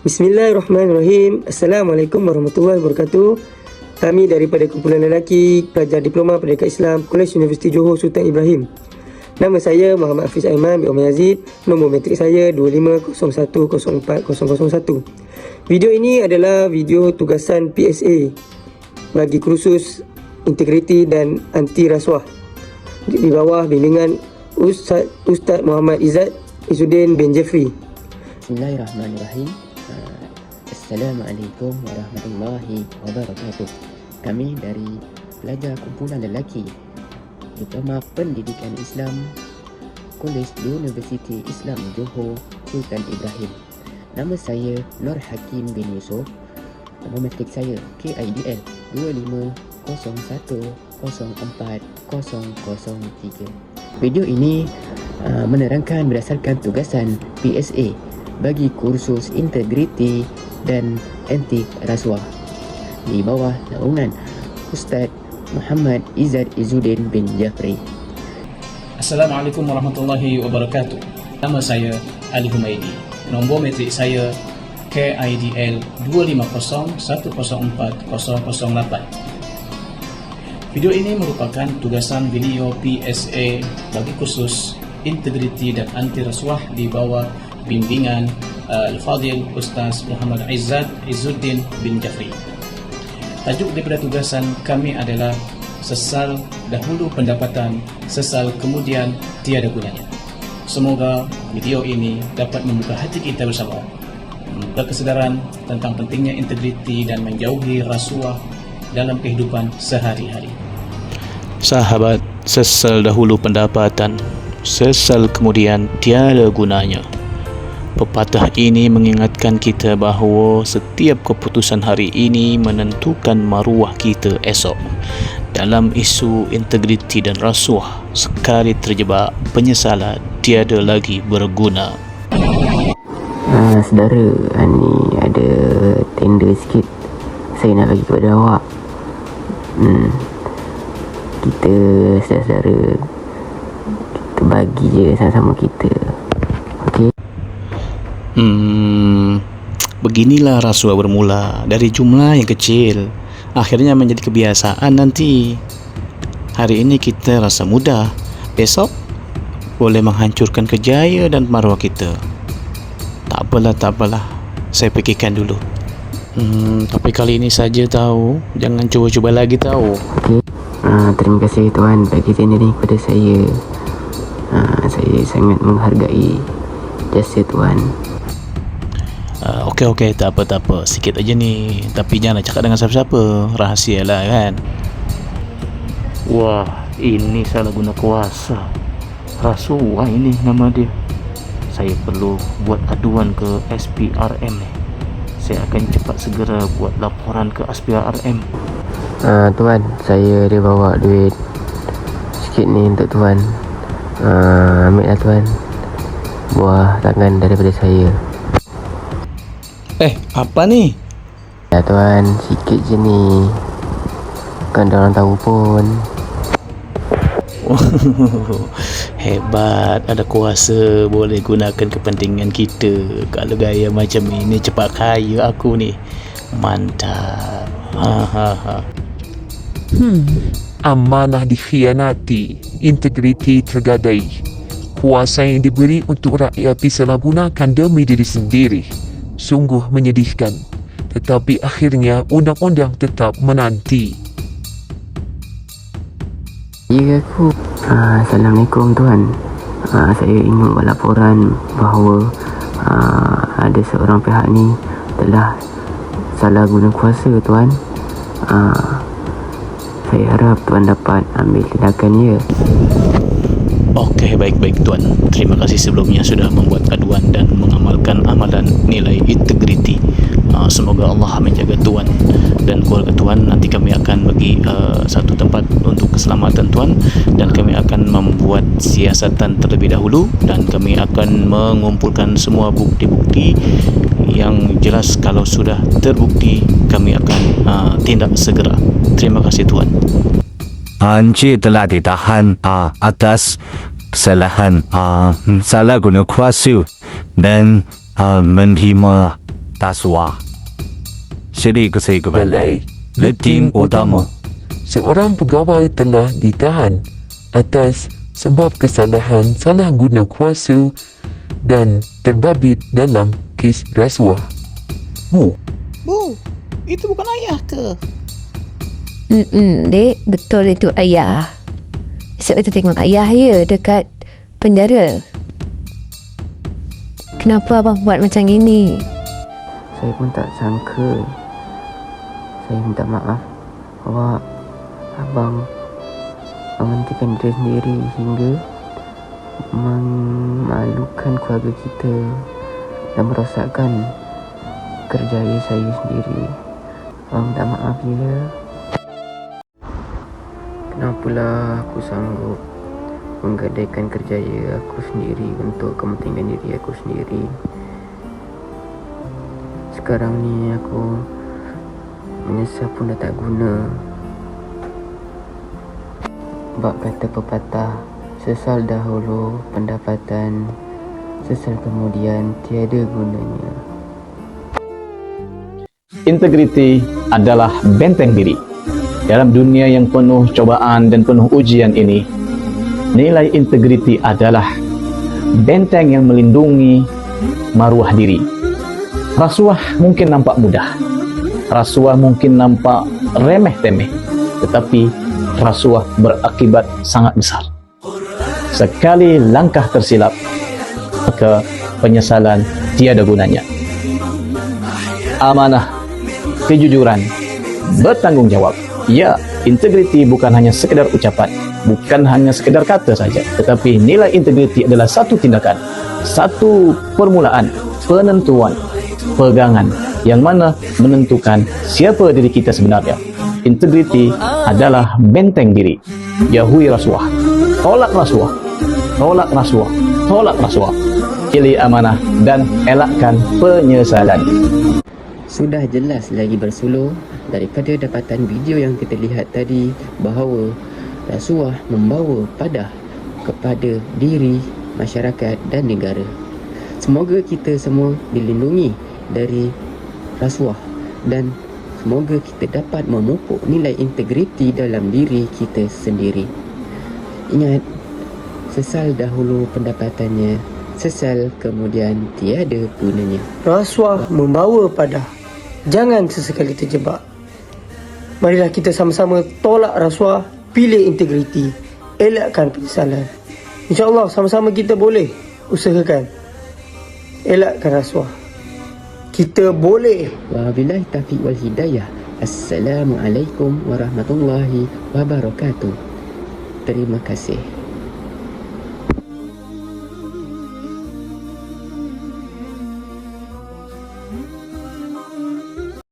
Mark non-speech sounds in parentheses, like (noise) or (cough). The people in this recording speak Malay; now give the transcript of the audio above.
Bismillahirrahmanirrahim. Assalamualaikum warahmatullahi wabarakatuh. Kami daripada kumpulan lelaki pelajar diploma pendidikan Islam Kolej Universiti Johor Sultan Ibrahim. Nama saya Muhammad Hafiz Aiman bin Omar Yazid. Nombor metrik saya 2501040001. Video ini adalah video tugasan PSA bagi kursus integriti dan anti rasuah di bawah bimbingan Ustaz Ustaz Muhammad Izzat Izzuddin bin Jeffrey. Bismillahirrahmanirrahim. Assalamualaikum warahmatullahi wabarakatuh. Kami dari pelajar kumpulan lelaki Diploma Pendidikan Islam Kolej Universiti Islam Johor Sultan Ibrahim. Nama saya Nur Hakim bin Yusof. Nombor matrik saya KIDL 2501040003. Video ini uh, menerangkan berdasarkan tugasan PSA bagi kursus integriti dan anti rasuah di bawah naungan Ustaz Muhammad Izzat Izzuddin bin Jafri. Assalamualaikum warahmatullahi wabarakatuh. Nama saya Ali Humaidi. Nombor metrik saya KIDL 250104008. Video ini merupakan tugasan video PSA bagi khusus integriti dan anti rasuah di bawah bimbingan uh, Al-Fadil Ustaz Muhammad Izzat Izzuddin bin Jafri. Tajuk daripada tugasan kami adalah Sesal dahulu pendapatan, sesal kemudian tiada gunanya. Semoga video ini dapat membuka hati kita bersama membuka kesedaran tentang pentingnya integriti dan menjauhi rasuah dalam kehidupan sehari-hari. Sahabat, sesal dahulu pendapatan, sesal kemudian tiada gunanya. Pepatah ini mengingatkan kita bahawa setiap keputusan hari ini menentukan maruah kita esok. Dalam isu integriti dan rasuah, sekali terjebak, penyesalan tiada lagi berguna. Ah, saudara, ah, ni ada tender sikit saya nak bagi kepada awak. Hmm. Kita saudara-saudara kita bagi je sama-sama kita. Hmm, beginilah rasuah bermula dari jumlah yang kecil. Akhirnya menjadi kebiasaan nanti. Hari ini kita rasa mudah, besok boleh menghancurkan kejayaan dan maruah kita. Tak apalah, tak apalah. Saya fikirkan dulu. Hmm, tapi kali ini saja tahu. Jangan cuba-cuba lagi tahu. Okey. Ah, terima kasih tuan bagi tender ni kepada saya. Ah, saya sangat menghargai jasa tuan. Uh, okey okey tak apa tak apa. Sikit aja ni. Tapi jangan cakap dengan siapa-siapa. Rahsia lah kan? Wah ini salah guna kuasa. Rasuah ini nama dia. Saya perlu buat aduan ke SPRM ni. Saya akan cepat segera buat laporan ke SPRM Ah, tuan, saya ada bawa duit sikit ni untuk tuan. Ah, ambil lah tuan. Buah tangan daripada saya. Eh apa ni Ya tuan, sikit je ni. Bukan orang tahu pun. (laughs) Hebat Ada kuasa Boleh gunakan kepentingan kita Kalau gaya macam ini Cepat kaya aku ni Mantap ha, ha, ha. Hmm, amanah dikhianati, integriti tergadai. Kuasa yang diberi untuk rakyat disalahgunakan demi diri sendiri. Sungguh menyedihkan. Tetapi akhirnya undang-undang tetap menanti. Ya aku. Ah, Assalamualaikum tuan. Ah, saya ingin buat laporan bahawa ah, ada seorang pihak ni telah salah guna kuasa tuan. Saya harap tuan dapat ambil tindakan ya. Okey, baik-baik Tuan. Terima kasih sebelumnya sudah membuat aduan dan mengamalkan amalan nilai integriti. Uh, semoga Allah menjaga Tuan dan keluarga Tuan. Nanti kami akan bagi uh, satu tempat untuk keselamatan Tuan dan kami akan membuat siasatan terlebih dahulu dan kami akan mengumpulkan semua bukti-bukti yang jelas kalau sudah terbukti kami akan uh, tindak segera. Terima kasih Tuan. Anji telah ditahan ah, atas kesalahan ah, salah guna kuasa dan ah, menerima rasuah. Syirik kesehatan. Balai Letim utama. Seorang pegawai telah ditahan atas sebab kesalahan salah guna kuasa dan terbabit dalam kes rasuah. Oh, Bu, itu bukan ayah ke? Hmm, dek, betul itu ayah. Esok kita tengok ayah ya dekat penjara. Kenapa abang buat macam ini? Saya pun tak sangka Saya minta maaf Awak Abang Mementingkan diri sendiri Hingga Memalukan keluarga kita Dan merosakkan Kerjaya saya sendiri Abang minta maaf ya Kenapalah aku sanggup Menggadaikan kerjaya aku sendiri Untuk kepentingan diri aku sendiri sekarang ni aku menyesal pun dah tak guna. Bab kata pepatah, sesal dahulu pendapatan, sesal kemudian tiada gunanya. Integriti adalah benteng diri. Dalam dunia yang penuh cobaan dan penuh ujian ini, nilai integriti adalah benteng yang melindungi maruah diri. Rasuah mungkin nampak mudah. Rasuah mungkin nampak remeh-temeh. Tetapi rasuah berakibat sangat besar. Sekali langkah tersilap, maka penyesalan tiada gunanya. Amanah, kejujuran, bertanggungjawab. Ya, integriti bukan hanya sekedar ucapan, bukan hanya sekedar kata saja, tetapi nilai integriti adalah satu tindakan, satu permulaan, penentuan, pegangan yang mana menentukan siapa diri kita sebenarnya. Integriti adalah benteng diri. Jauhi rasuah. Tolak rasuah. Tolak rasuah. Tolak rasuah. Pilih amanah dan elakkan penyesalan. Sudah jelas lagi bersuluh daripada dapatan video yang kita lihat tadi bahawa rasuah membawa padah kepada diri, masyarakat dan negara. Semoga kita semua dilindungi dari rasuah dan semoga kita dapat memupuk nilai integriti dalam diri kita sendiri. Ingat, sesal dahulu pendapatannya, sesal kemudian tiada gunanya. Rasuah membawa pada Jangan sesekali terjebak Marilah kita sama-sama tolak rasuah Pilih integriti Elakkan penyesalan InsyaAllah sama-sama kita boleh Usahakan Elakkan rasuah Kita boleh Wabillahi taufiq wal hidayah. Assalamualaikum warahmatullahi wabarakatuh. Terima kasih.